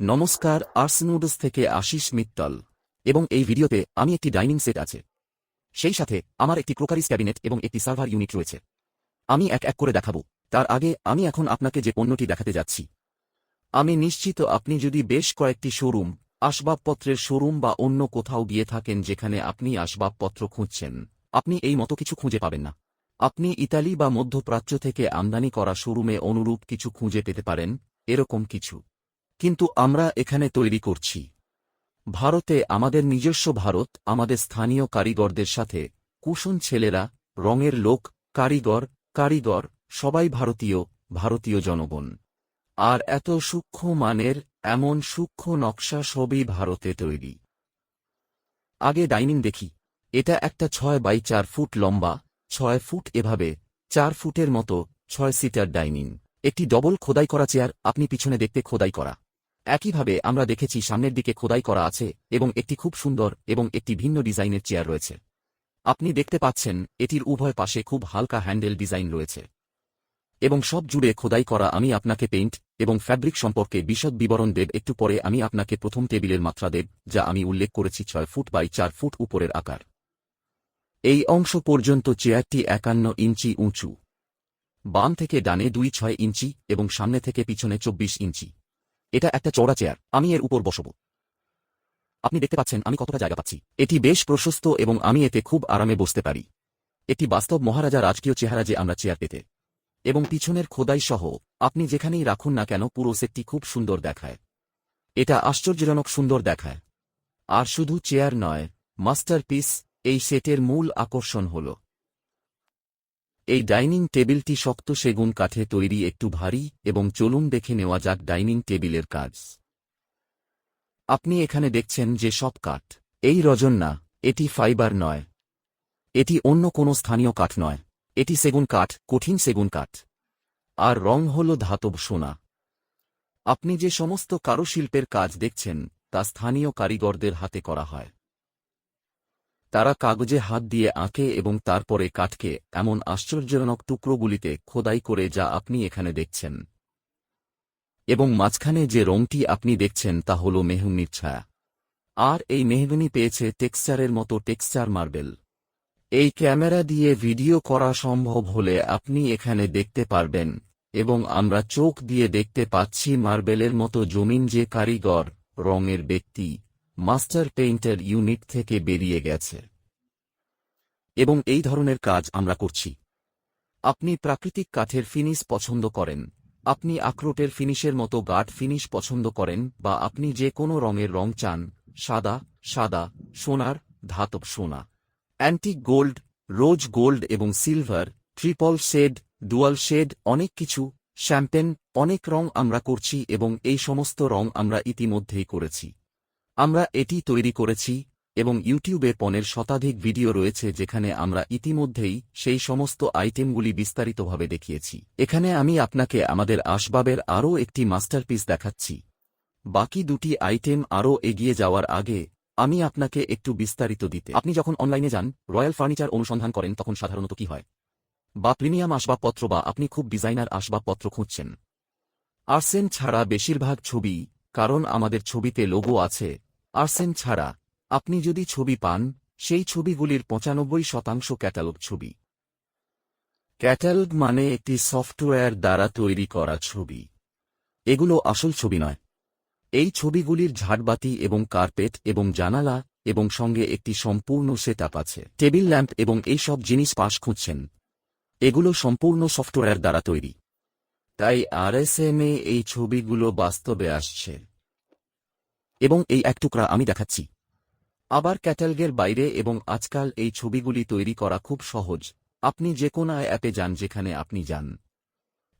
নমস্কার আর্সনুডস থেকে আশিস মিত্তল। এবং এই ভিডিওতে আমি একটি ডাইনিং সেট আছে। সেই সাথে আমার একটি ক্রোকারিস ক্যাবিনেট এবং একটি সার্ভার ইউনিট রয়েছে। আমি এক এক করে দেখাবো। তার আগে আমি এখন আপনাকে যে পণ্যটি দেখাতে যাচ্ছি। আমি নিশ্চিত আপনি যদি বেশ কয়েকটি শোরুম, আসবাবপত্রের শোরুম বা অন্য কোথাও গিয়ে থাকেন যেখানে আপনি আসবাবপত্র খুঁজছেন, আপনি এই মতো কিছু খুঁজে পাবেন না। আপনি ইতালি বা মধ্যপ্রাচ্য থেকে আমদানি করা শোরুমে অনুরূপ কিছু খুঁজে পেতে পারেন, এরকম কিছু। কিন্তু আমরা এখানে তৈরি করছি। ভারতে আমাদের নিজস্ব ভারত, আমাদের স্থানীয় কারিগরদের সাথে কুশন ছেলেরা, রঙের লোক, কারিগর কারিগর, সবাই ভারতীয় ভারতীয় জনগণ। আর এত সূক্ষ্ম মানের, এমন সূক্ষ্ম নকশা সবই ভারতে তৈরি। আগে ডাইনিং দেখি। এটা একটা ছয় বাই চার ফুট লম্বা, ছয় ফুট এভাবে, চার ফুটের মতো, ছয় সিটার ডাইনিং। একটি ডবল খোদাই করা চেয়ার, আপনি পিছনে দেখতে খোদাই করা। একইভাবে আমরা দেখেছি সামনের দিকে খোদাই করা আছে এবং একটি খুব সুন্দর এবং একটি ভিন্ন ডিজাইনের চেয়ার রয়েছে। আপনি দেখতে পাচ্ছেন, এটির উভয় পাশে খুব হালকা হ্যান্ডেল ডিজাইন রয়েছে। এবং সব জুড়ে খোদাই করা আমি আপনাকে পেইন্ট এবং ফ্যাব্রিক সম্পর্কে বিশদ বিবরণ দেব। একটু পরে আমি আপনাকে প্রথম টেবিলের মাত্রা দেব, যা আমি উল্লেখ করেছি ছয় ফুট বাই চার ফুট উপরের আকার। এই অংশ পর্যন্ত চেয়ারটি একান্ন ইঞ্চি উঁচু। বাম থেকে ডানে দুই ছয় ইঞ্চি এবং সামনে থেকে পিছনে চব্বিশ ইঞ্চি। এটা একটা চওড়া চেয়ার, আমি এর উপর বসব। আপনি দেখতে পাচ্ছেন, আমি কতটা জায়গা পাচ্ছি। এটি বেশ প্রশস্ত এবং আমি এতে খুব আরামে বসতে পারি। এটি বাস্তব মহারাজা রাজকীয় চেহারা যে আমরা চেয়ার পেতে। এবং পিছনের খোদাই সহ, আপনি যেখানেই রাখুন না কেন, পুরো সেটটি খুব সুন্দর দেখায়। এটা আশ্চর্যজনক সুন্দর দেখায়। আর শুধু চেয়ার নয়, মাস্টারপিস এই সেটের মূল আকর্ষণ হল। এই ডাইনিং টেবিলটি শক্ত সেগুন কাঠে তৈরি একটু ভারী এবং চলুন দেখে নেওয়া যাক ডাইনিং টেবিলের কাজ। আপনি এখানে দেখছেন যে সব কাঠ। এই রজন না এটি ফাইবার নয়। এটি অন্য কোনো স্থানীয় কাঠ নয়। এটি সেগুন কাঠ, কঠিন সেগুন কাঠ। আর রং হল ধাতব সোনা। আপনি যে সমস্ত কারুশিল্পের কাজ দেখছেন, তা স্থানীয় কারিগরদের হাতে করা হয়। তারা কাগজে হাত দিয়ে আঁকে এবং তারপরে কাঠকে এমন আশ্চর্যজনক টুকরোগুলিতে খোদাই করে যা আপনি এখানে দেখছেন। এবং মাঝখানে যে রংটি আপনি দেখছেন তা হল মেহগুনির ছায়া। আর এই মেহগুনি পেয়েছে টেক্সচারের মতো টেক্সচার মার্বেল। এই ক্যামেরা দিয়ে ভিডিও করা সম্ভব হলে আপনি এখানে দেখতে পারবেন এবং আমরা চোখ দিয়ে দেখতে পাচ্ছি মার্বেলের মতো জমিন যে কারিগর, রঙের ব্যক্তি। মাস্টার পেইন্টার ইউনিট থেকে বেরিয়ে গেছে। এবং এই ধরনের কাজ আমরা করছি। আপনি প্রাকৃতিক কাঠের ফিনিশ পছন্দ করেন। আপনি আখরোটের ফিনিশের মতো গাঢ় ফিনিশ পছন্দ করেন বা আপনি যে কোনো রঙের রং চান, সাদা সাদা, সোনার, ধাতব সোনা। অ্যান্টিক গোল্ড, রোজ গোল্ড এবং silver, triple shade, dual shade, অনেক কিছু, শ্যাম্পেন, অনেক রং আমরা করছি এবং এই সমস্ত রং আমরা ইতিমধ্যেই করেছি। আমরা এটি তৈরি করেছি, এবং ইউটিউবে পনেরো শতাধিক ভিডিও রয়েছে যেখানে আমরা ইতিমধ্যেই সেই সমস্ত আইটেমগুলি বিস্তারিতভাবে দেখিয়েছি। এখানে আমি আপনাকে আমাদের আসবাবের আরও একটি মাস্টারপিস দেখাচ্ছি। বাকি দুটি আইটেম আরও এগিয়ে যাওয়ার আগে, আমি আপনাকে একটু বিস্তারিত দিতে। আপনি যখন অনলাইনে যান, রয়্যাল ফার্নিচার অনুসন্ধান করেন, তখন সাধারণত কি হয়? বা প্রিমিয়াম আসবাবপত্র বা আপনি খুব ডিজাইনার আসবাবপত্র খুঁজছেন। আর্সেন ছাড়া বেশিরভাগ ছবি কারণ আমাদের ছবিতে লোগো আছে। আর্সেন ছাড়া, আপনি যদি ছবি পান, সেই ছবিগুলির পঁচানব্বই শতাংশ ক্যাটালগ ছবি। ক্যাটালগ মানে একটি সফটওয়্যার দ্বারা তৈরি করা ছবি। এগুলো আসল ছবি নয়। এই ছবিগুলির ঝাড়বাতি এবং কার্পেট এবং জানালা এবং সঙ্গে একটি সম্পূর্ণ সেট আছে। টেবিল ল্যাম্প এবং এই সব জিনিস পাশ খুঁজছেন। এগুলো সম্পূর্ণ সফটওয়্যার দ্বারা তৈরি। তাই আরএসএমে এই ছবিগুলো বাস্তবে আসছে। এবং এই এক টুকরা আমি দেখাচ্ছি। আবার ক্যাটালগের বাইরে এবং আজকাল এই ছবিগুলি তৈরি করা খুব সহজ। আপনি যে কোনো অ্যাপে যান যেখানে আপনি যান।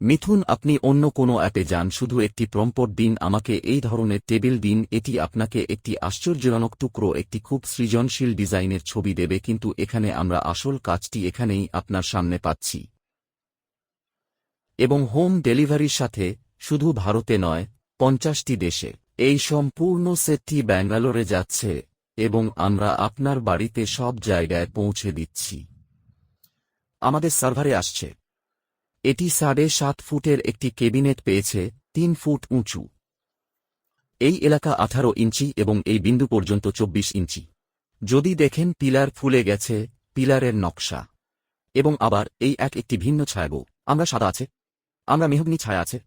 মিথুন, আপনি অন্য কোনো অ্যাপে যান। শুধু একটি প্রম্পট দিন, আমাকে এই ধরনের টেবিল দিন। এটি আপনাকে একটি আশ্চর্যজনক টুকরো, একটি খুব সৃজনশীল ডিজাইনের ছবি দেবে। কিন্তু এখানে আমরা আসল কাজটি এখানেই আপনার সামনে পাচ্ছি। এবং হোম ডেলিভারির সাথে শুধু ভারতে নয়, পঞ্চাশটি দেশে। এই সম্পূর্ণ সেটটি ব্যাঙ্গালোরে যাচ্ছে এবং আমরা আপনার বাড়িতে সব জায়গায় পৌঁছে দিচ্ছি। আমাদের সার্ভারে আসছে। এটি সাড়ে সাত ফুটের একটি কেবিনেট পেয়েছে, তিন ফুট উঁচু। এই এলাকা আঠারো ইঞ্চি এবং এই বিন্দু পর্যন্ত চব্বিশ ইঞ্চি। যদি দেখেন পিলার ফুলে গেছে, পিলারের নকশা। এবং আবার এই এক একটি ভিন্ন ছায়াগো আমরা সাদা আছে। আমরা মেহগনি ছায়া আছে।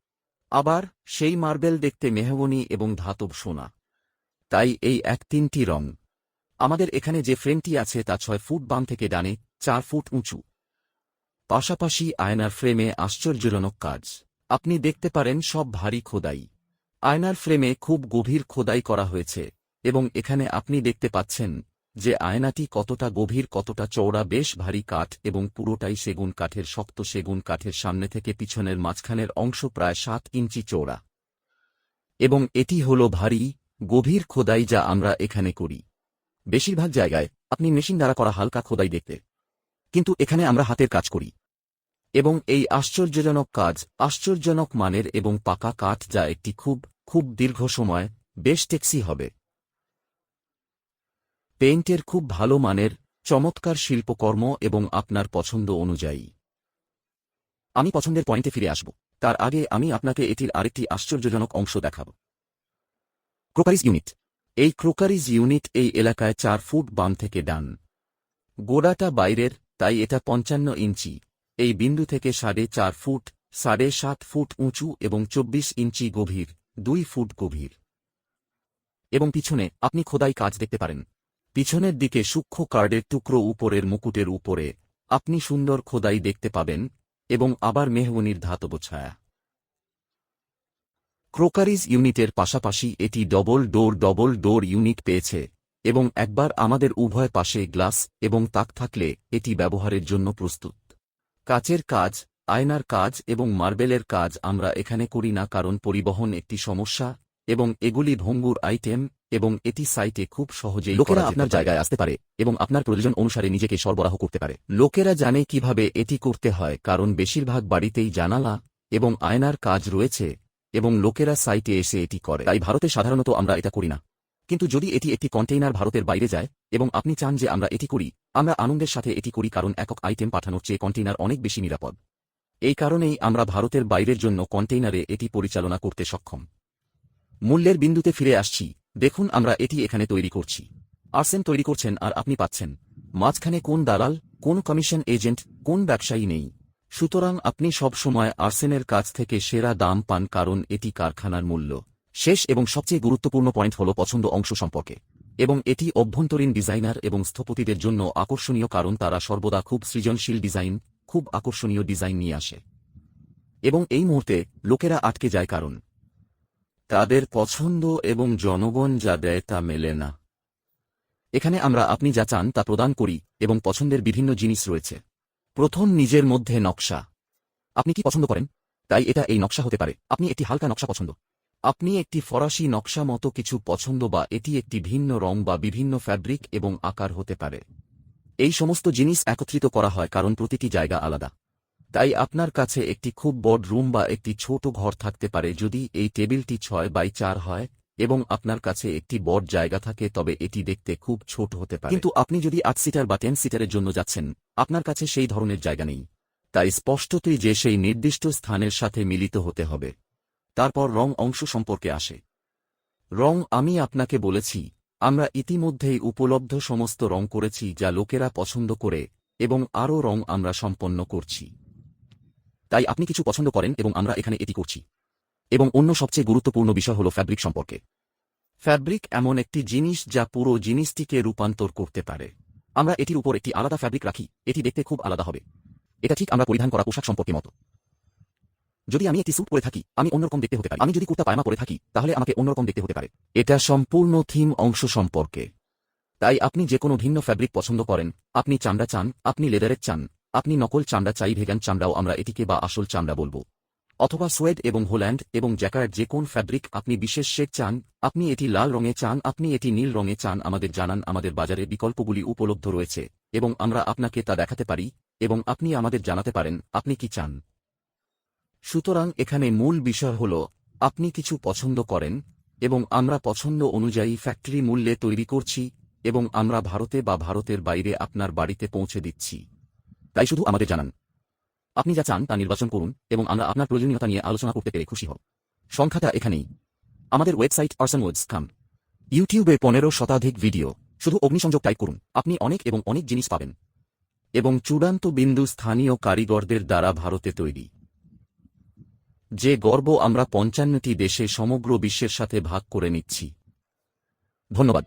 আবার সেই মার্বেল দেখতে মেহগনি এবং ধাতব সোনা। তাই এই এক তিনটি রং। আমাদের এখানে যে ফ্রেমটি আছে তা ছয় ফুট বাম থেকে ডানে, চার ফুট উঁচু। পাশাপাশি আয়নার ফ্রেমে আশ্চর্যজনক কাজ। আপনি দেখতে পারেন সব ভারী খোদাই। আয়নার ফ্রেমে খুব গভীর খোদাই করা হয়েছে এবং এখানে আপনি দেখতে পাচ্ছেন যে আয়নাটি কতটা গভীর, কতটা চওড়া, বেশ ভারী কাঠ এবং পুরোটাই সেগুন কাঠের, শক্ত সেগুন কাঠের সামনে থেকে পিছনের মাঝখানের অংশ প্রায় সাত ইঞ্চি চওড়া। এবং এটি হল ভারী, গভীর খোদাই যা আমরা এখানে করি। বেশিরভাগ জায়গায় আপনি মেশিন দ্বারা করা হালকা খোদাই দেখতে। কিন্তু এখানে আমরা হাতের কাজ করি। এবং এই আশ্চর্যজনক কাজ আশ্চর্যজনক মানের এবং পাকা কাঠ যা একটি খুব খুব দীর্ঘ সময় বেশ টেক্সি হবে। পেইন্টের খুব ভালো মানের, চমৎকার শিল্পকর্ম এবং আপনার পছন্দ অনুযায়ী। আমি পছন্দের পয়েন্টে ফিরে আসব। তার আগে আমি আপনাকে এটির আরেকটি আশ্চর্যজনক অংশ দেখাব। Crockeries unit. এই ক্রোকারিজ ইউনিট এই এলাকায় চার ফুট বাম থেকে ডান। গোড়াটা বাইরের, তাই এটা পঞ্চান্ন ইঞ্চি। এই বিন্দু থেকে সাড়ে চার ফুট, সাড়ে সাত ফুট উঁচু এবং চব্বিশ ইঞ্চি গভীর, দুই ফুট গভীর। এবং পিছনে, আপনি খোদাই কাজ দেখতে পারেন। পিছনের দিকে সূক্ষ্ম কার্ডের টুকরো উপরের মুকুটের উপরে আপনি সুন্দর খোদাই দেখতে পাবেন এবং আবার মেহবনির ধাতব ছায়া। ক্রোকারিজ ইউনিটের পাশাপাশি এটি double door double door unit পেয়েছে এবং একবার আমাদের উভয় পাশে গ্লাস এবং তাক থাকলে এটি ব্যবহারের জন্য প্রস্তুত। কাচের কাজ, আয়নার কাজ এবং মার্বেলের কাজ আমরা এখানে করি না কারণ পরিবহন একটি সমস্যা এবং এগুলি ভঙ্গুর আইটেম এবং এটি সাইটে খুব সহজেই লোকেরা আপনার জায়গায় আসতে পারে এবং আপনার প্রয়োজন অনুসারে নিজেকে সরবরাহ করতে পারে। লোকেরা জানে কীভাবে এটি করতে হয় কারণ বেশিরভাগ বাড়িতেই জানালা এবং আয়নার কাজ রয়েছে এবং লোকেরা সাইটে এসে এটি করে। তাই ভারতে সাধারণত আমরা এটা করি না। কিন্তু যদি এটি একটি কন্টেইনার ভারতের বাইরে যায় এবং আপনি চান যে আমরা এটি করি আমরা আনন্দের সাথে এটি করি কারণ একক আইটেম পাঠানোর চেয়ে কন্টেইনার অনেক বেশি নিরাপদ। এই কারণেই আমরা ভারতের বাইরের জন্য কন্টেইনারে এটি পরিচালনা করতে সক্ষম। মূল্যের বিন্দুতে ফিরে আসছি। দেখুন, আমরা এটি এখানে তৈরি করছি। আর্সেন তৈরি করছেন আর আপনি পাচ্ছেন। মাঝখানে কোন দালাল, কোন কমিশন এজেন্ট, কোন ব্যবসায়ী নেই। সুতরাং আপনি সব সময় আর্সেনের কাছ থেকে সেরা দাম পান কারণ এটি কারখানার মূল্য। শেষ এবং সবচেয়ে গুরুত্বপূর্ণ পয়েন্ট হল পছন্দ অংশ সম্পর্কে। এবং এটি অভ্যন্তরীণ ডিজাইনার এবং স্থপতিদের জন্য আকর্ষণীয় কারণ তারা সর্বদা খুব সৃজনশীল ডিজাইন, খুব আকর্ষণীয় ডিজাইন নিয়ে আসে। এবং এই মুহূর্তে লোকেরা আটকে যায় কারণ তাদের পছন্দ এবং জনগণ যা দেয় তা মেলে না। এখানে আমরা আপনি যা চান তা প্রদান করি এবং পছন্দের বিভিন্ন জিনিস রয়েছে। প্রথম, নিজের মধ্যে নকশা। আপনি কি পছন্দ করেন? তাই এটা এই নকশা হতে পারে। আপনি একটি হালকা নকশা পছন্দ। আপনি একটি ফরাসি নকশা মতো কিছু পছন্দ বা এটি একটি ভিন্ন রং বা বিভিন্ন ফ্যাব্রিক এবং আকার হতে পারে। এই সমস্ত জিনিস একত্রিত করা হয় কারণ প্রতিটি জায়গা আলাদা। তাই আপনার কাছে একটি খুব বড় রুম বা একটি ছোট ঘর থাকতে পারে যদি এই টেবিলটি ছয় বাই চার হয় এবং আপনার কাছে একটি বড় জায়গা থাকে তবে এটি দেখতে খুব ছোট হতে পারে। কিন্তু আপনি যদি আট সিটার বা টেন সিটারের জন্য যাচ্ছেন, আপনার কাছে সেই ধরনের জায়গা নেই। তাই স্পষ্টতই যে সেই নির্দিষ্ট স্থানের সাথে মিলিত হতে হবে। তারপর রং অংশ সম্পর্কে আসে। রং আমি আপনাকে বলেছি, আমরা ইতিমধ্যেই উপলব্ধ সমস্ত রং করেছি যা লোকেরা পছন্দ করে এবং আরও রং আমরা সম্পন্ন করছি। তাই আপনি কিছু পছন্দ করেন এবং আমরা এখানে এটি করছি। এবং অন্য সবচেয়ে গুরুত্বপূর্ণ বিষয় হল ফ্যাব্রিক সম্পর্কে। ফ্যাব্রিক এমন একটি জিনিস যা পুরো জিনিসটিকে রূপান্তর করতে পারে। আমরা এটির উপর একটি আলাদা ফ্যাব্রিক রাখি, এটি দেখতে খুব আলাদা হবে। এটা ঠিক আমরা পরিধান করা পোশাক সম্পর্কে মতো। যদি আমি একটি স্যুট পরে থাকি, আমি অন্যরকম দেখতে হতে পারি। আমি যদি কুর্তা পায়মা পরে থাকি, তাহলে আমাকে অন্যরকম দেখতে হতে পারে। এটা সম্পূর্ণ থিম অংশ সম্পর্কে। তাই আপনি যে কোনো ভিন্ন ফ্যাব্রিক পছন্দ করেন, আপনি চামড়া চান, আপনি লেদারের চান আপনি নকল চামড়া চাই, ভেগান চামড়াও আমরা এটিকে বা আসল চামড়া বলব। অথবা সোয়েড এবং হোল্যান্ড এবং জ্যাকার্ড যে কোন ফ্যাব্রিক আপনি বিশেষ শেড চান, আপনি এটি লাল রঙে চান, আপনি এটি নীল রঙে চান, আমাদের জানান আমাদের বাজারে বিকল্পগুলি উপলব্ধ রয়েছে এবং আমরা আপনাকে তা দেখাতে পারি এবং আপনি আমাদের জানাতে পারেন, আপনি কি চান। সুতরাং এখানে মূল বিষয় হল, আপনি কিছু পছন্দ করেন এবং আমরা পছন্দ অনুযায়ী ফ্যাক্টরি মূল্যে তৈরি করছি এবং আমরা ভারতে বা ভারতের বাইরে আপনার বাড়িতে পৌঁছে দিচ্ছি। তাই শুধু আমাদের জানান। আপনি যা চান তা নির্বাচন করুন এবং আমরা আপনার প্রয়োজনীয়তা নিয়ে আলোচনা করতে পেরে খুশি হব। সংখ্যাটা এখানেই। আমাদের ওয়েবসাইট আর্সনউডস কাম ইউটিউবে পনেরো শতাধিক ভিডিও। শুধু অগ্নিসংযোগ টাইপ করুন। আপনি অনেক এবং অনেক জিনিস পাবেন। এবং চূড়ান্ত বিন্দু স্থানীয় কারিগরদের দ্বারা ভারতে তৈরি। যে গর্ব আমরা পঞ্চান্নটি দেশে সমগ্র বিশ্বের সাথে ভাগ করে নিচ্ছি। ধন্যবাদ।